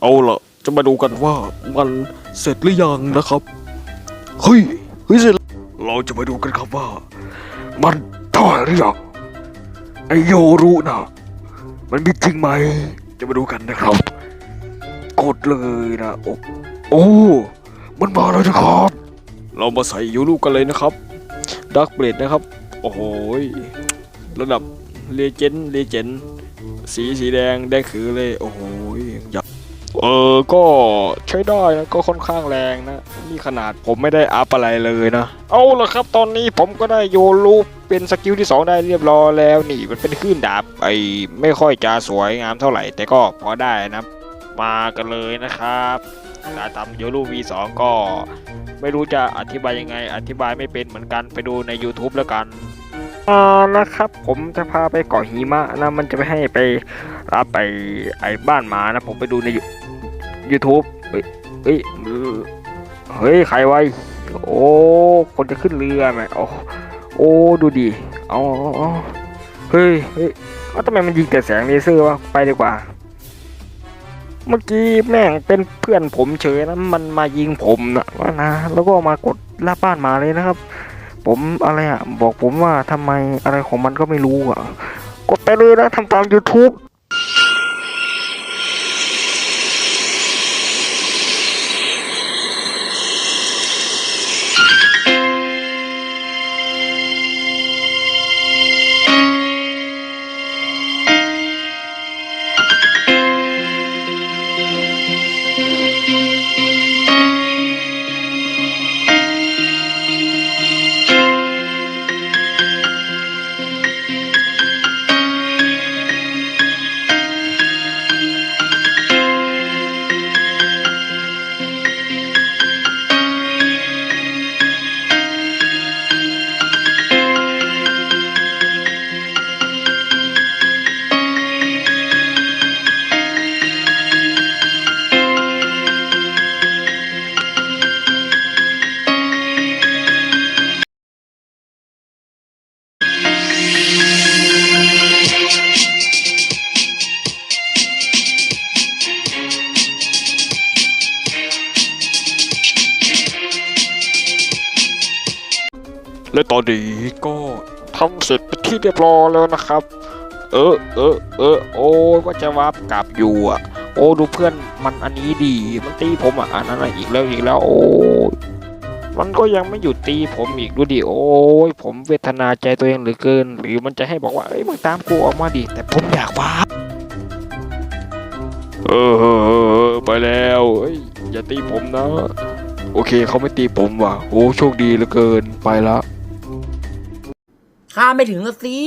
เอาล่ะจะมาดูกันว่ามันเสร็จหรือยังนะครับ เฮ้ย เฮ้ยเสร็จแล้วเราจะมาดูกันครับว่า มันได้หรือยังไอโยรุนะมันมีจริงไหม จะมาดูกันนะครับ กดเลยนะ โอ้โอ้มันมาแล้วนะครับ เรามาใส่โยรุกันเลยนะครับดักเบลดนะครับ โอ้โหยระดับเลเจนด์เลเจนด์สีสีแดงแดงคือเลย โอ้โหยอยาก เออก็ใช้ได้นะก็ค่อนข้างแรงนะนี่ขนาดผมไม่ได้อัพอะไรเลยนะ เอาละครับตอนนี้ผมก็ได้โยรูปเป็นสกิลที่ 2 ได้เรียบร้อยแล้วนี่มันเป็นคลื่นดาบไอ้ไม่ค่อยจะสวยงามเท่าไหร่ แต่ก็พอได้นะ มากันเลยนะครับดาตามโยรู V2 ก็ไม่รู้จะอธิบายยังไง อธิบายไม่เป็นเหมือนกันไปดูใน YouTube แล้วกันอ่านะครับผมจะพาไปเกาะหิมะนะมันจะไปให้ไปรับไปไอ้บ้านหมานะผมไปดูใน YouTube เฮ้ยเฮ้ยเฮ้ยใครไว้ โอ้คนจะขึ้นเรือไหมโอ้โอ้ดูดิเอาเฮ้ยเฮ้ยเอาทำไมมันยิงแต่แสงเลเซอร์วะไปดีกว่า เมื่อกี้แม่งเป็นเพื่อนผมเฉยนะมันมายิงผมนะว่านะแล้วก็มากดลาบ้านมาเลยนะครับ ผมอะไรอะบอกผมว่าทำไมอะไรของมันก็ไม่รู้อะกดไปเลยนะทำตาม YouTube และตอนนี้ก็ทำเสร็จเป็นที่เรียบร้อยแล้วนะครับ เออเออเออโอ้ว่าจะวาร์ปกลับอยู่อะ โอ้ดูเพื่อนมันอันนี้ดี มันตีผมอะอันนั้นอีกแล้วอีกแล้วโอ้มันก็ยังไม่หยุดตีผมอีกดูดิโอ้ยผมเวทนาใจตัวเองเหลือเกิน หรือมันจะให้บอกว่าเอ้ยมึงตามกูออกมาดิแต่ผมอยากวาร์ปเออไปแล้วเอ้ยอย่าตีผมนะ โอเคเขาไม่ตีผมว่ะโอ้โชคดีเหลือเกินไปละ ข้าไม่ถึงละสิ